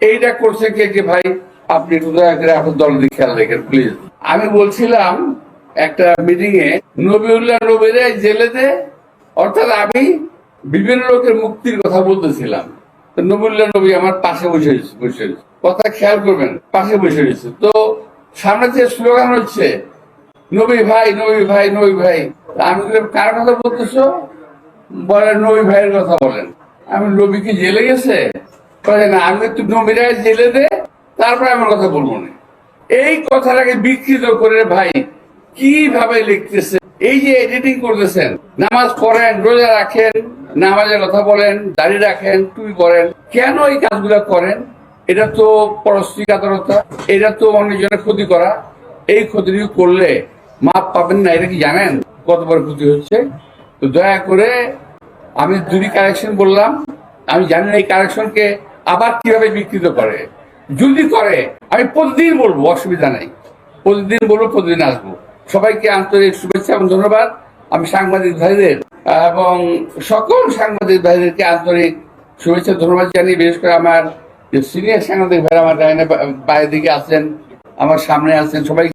এইটা করছে কে কে ভাই, আপনি একটু দয়া করে আপনার দলের খেয়াল রেখেন প্লিজ আমি বলছিলাম, একটা মিটিং এ নবিউল্লাহ নবীরে জেলে দে অর্থাৎ আমি বিভিন্ন লোকের মুক্তির কথা বলতেছিলাম। নবুল্লাহ নবী আমার পাশে বসে বসে কথা খেয়াল করবেন, পাশে বসে রয়েছে। তো সামনে যে স্লোগান হচ্ছে, নবী ভাই নবী ভাই নবী ভাই আমি কার কথা বলতেছো? বলেন নবী ভাইয়ের কথা বলেন। আমি নবী কি জেলে গেছে? আমি নবীরা জেলে দে, তারপরে আমার কথা বলব না। এই কথাটাকে বিকৃত করে ভাই, কীভাবে লিখতেছে? এই যে এডিটিং করতেছেন, নামাজ পড়েন, রোজা রাখেন, নামাজের কথা বলেন, দাড়ি রাখেন টুই করেন কেন এই কাজগুলো করেন? এটা তো পরশ্রীকাতরতা এটা তো অন্যজনের ক্ষতি করা। এই ক্ষতিটুকু করলে মাপ পাবেন না, এটা কি জানেন? কত বড় ক্ষতি হচ্ছে? তো দয়া করে আমি দুটি কারেকশন বললাম। আমি জানি এই কারেকশনকে আবার কীভাবে বিকৃত করে? যদি করে, আমি প্রতিদিন বলব, অসুবিধা নেই। প্রতিদিন বলব, প্রতিদিন আসব। সবাইকে আন্তরিক শুভেচ্ছা এবং ধন্যবাদ। আমি সাংবাদিক ভাইদের এবং সকল সাংবাদিক ভাইদেরকে আন্তরিক শুভেচ্ছা ধন্যবাদ জানিয়ে, বিশেষ করে আমার সিনিয়র সাংবাদিক ভাইরা আমার ডাইনে বাইরের দিকে আছেন, আমার সামনে আছেন সবাই